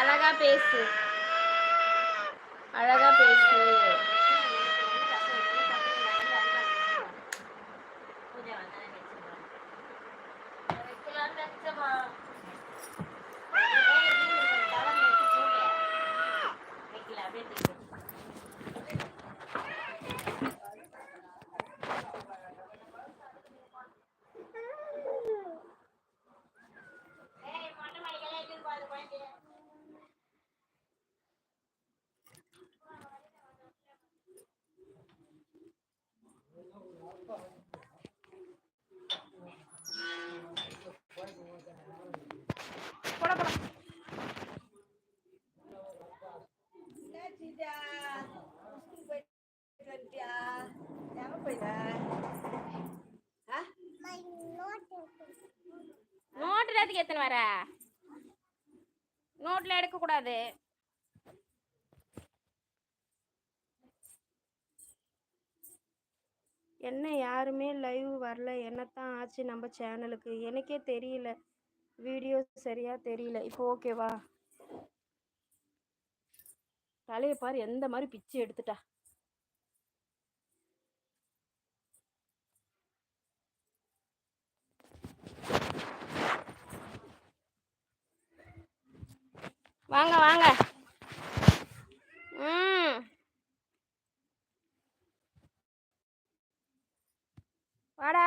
அழகா பேசு அழகா பேசு நோட்டு நேரத்துக்கு எத்தனை வர நோட்டில் எடுக்கக்கூடாது என்ன யாருமே லைவ் வரல என்னத்தான் ஆச்சு நம்ம சேனலுக்கு எனக்கே தெரியல வீடியோ சரியா தெரியல இப்போ ஓகேவா தலையை பாரு எந்த மாதிரி பிச்சு எடுத்துட்டா. வாங்க வாங்க. ம். வாடா.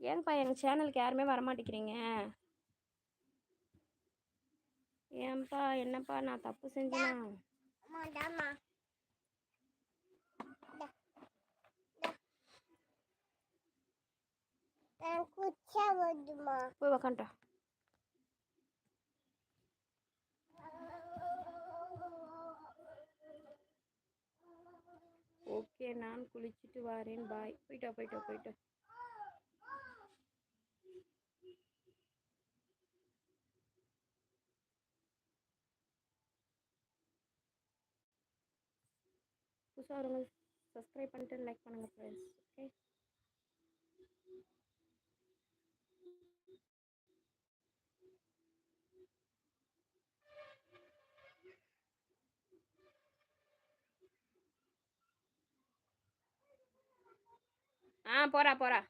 ஏன்பா எங்கள் சேனலுக்கு யாருமே வரமாட்டேங்கிறீங்க? ஏன்பா என்னப்பா நான் தப்பு செஞ்சேனா? போய் உக்காண்டா ஓகே நான் குளிச்சுட்டு வரேன். பாய். போயிட்டா போயிட்டா போயிட்டா புதுசாக வரவங்க சப்ஸ்கிரைப் பண்ணிட்டு லைக் பண்ணுங்கள் ஃப்ரெண்ட்ஸ் ஓகே ஆ போறா போறா.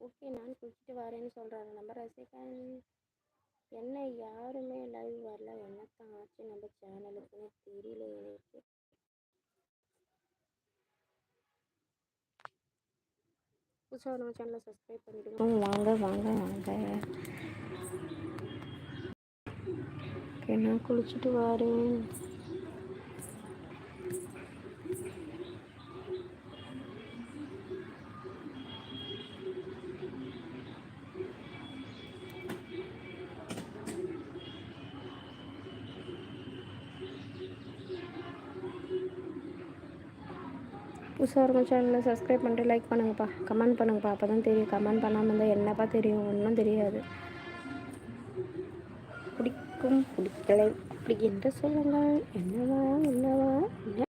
ஓகே நான் குளிச்சுட்டு வரேன்னு சொல்கிறாரு நம்ம ரசிகன் என்ன யாருமே லைவ் வரல. என்னத்தான் ஆச்சு நம்ம சேனலுக்குன்னு தெரியல எனக்கு புதுசாக நம்ம சேனலை சப்ஸ்கிரைப் பண்ணிடுங்க. வாங்க வாங்க வாங்க. என்ன குளிச்சுட்டு வரேன். புதுசாக இருக்கும் சேனலை சப்ஸ்கிரைப் பண்ணிட்டு லைக் பண்ணுங்கப்பா. கமெண்ட் பண்ணுங்கப்பா. அப்போ தான் தெரியும். கமெண்ட் பண்ணாமல் இருந்தால் என்னப்பா தெரியும்? ஒன்றும் தெரியாது. பிடிக்கும் பிடிக்கலை. அப்படி என்று சொல்லுங்கள். என்னவா என்னவா என்ன?